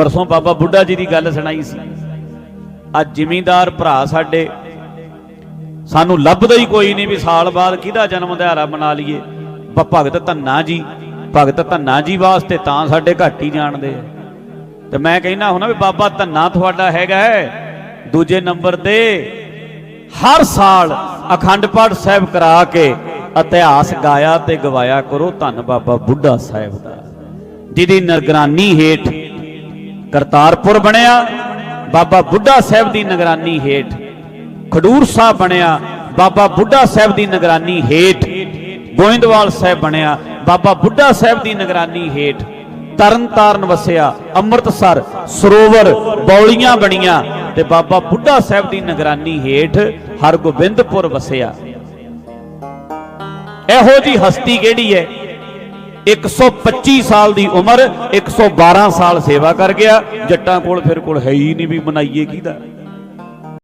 ਪਰਸੋਂ ਬਾਬਾ ਬੁੱਢਾ ਜੀ ਦੀ ਗੱਲ ਸੁਣਾਈ ਸੀ। ਆ ਜ਼ਿਮੀਂਦਾਰ ਭਰਾ ਸਾਡੇ, ਸਾਨੂੰ ਲੱਭਦਾ ਹੀ ਕੋਈ ਨਹੀਂ ਵੀ ਸਾਲ ਬਾਅਦ ਕਿਹਦਾ ਜਨਮ ਦਿਹਾੜਾ ਮਨਾ ਲਈਏ। ਭ- ਭਗਤ ਧੰਨਾ ਜੀ, ਭਗਤ ਧੰਨਾ ਜੀ ਵਾਸਤੇ ਤਾਂ ਸਾਡੇ ਘੱਟ ਹੀ ਜਾਣਦੇ ਆ। ਤੇ ਮੈਂ ਕਹਿੰਦਾ ਹੁਣਾ ਵੀ ਬਾਬਾ ਧੰਨਾ ਤੁਹਾਡਾ ਹੈਗਾ ਹੈ। ਦੂਜੇ ਨੰਬਰ ਤੇ ਹਰ ਸਾਲ ਅਖੰਡ ਪਾਠ ਸਾਹਿਬ ਕਰਾ ਕੇ ਇਤਿਹਾਸ ਗਾਇਆ ਤੇ ਗਵਾਇਆ ਕਰੋ ਧੰਨ ਬਾਬਾ ਬੁੱਢਾ ਸਾਹਿਬ ਦਾ। ਜਿਹਦੀ ਨਿਗਰਾਨੀ ਹੇਠ ਕਰਤਾਰਪੁਰ ਬਣਿਆ, ਬਾਬਾ ਬੁੱਢਾ ਸਾਹਿਬ ਦੀ ਨਿਗਰਾਨੀ ਹੇਠ। ਖਡੂਰ ਸਾਹਿਬ ਬਣਿਆ, ਬਾਬਾ ਬੁੱਢਾ ਸਾਹਿਬ ਦੀ ਨਿਗਰਾਨੀ ਹੇਠ। ਗੋਇੰਦਵਾਲ ਸਾਹਿਬ ਬਣਿਆ, ਬਾਬਾ ਬੁੱਢਾ ਸਾਹਿਬ ਦੀ ਨਿਗਰਾਨੀ ਹੇਠ। ਤਰਨਤਾਰਨ ਵਸਿਆ, ਅੰਮ੍ਰਿਤਸਰ, ਸਰੋਵਰ, ਬੌਲੀਆਂ ਬਣੀਆਂ ਤੇ ਬਾਬਾ ਬੁੱਢਾ ਸਾਹਿਬ ਦੀ ਨਿਗਰਾਨੀ ਹੇਠ ਹਰਗੋਬਿੰਦਪੁਰ ਵਸਿਆ। ਇਹੋ ਜੀ ਹਸਤੀ ਕਿਹੜੀ ਹੈ? 125 ਸਾਲ ਦੀ ਉਮਰ 112 ਸਾਲ ਸੇਵਾ ਕਰ ਗਿਆ। ਜੱਟਾਂ ਕੋਲ ਫਿਰ ਕੋਲ ਹੈ ਹੀ ਨਹੀਂ ਵੀ ਮਨਾਈਏ ਕਿਹਦਾ?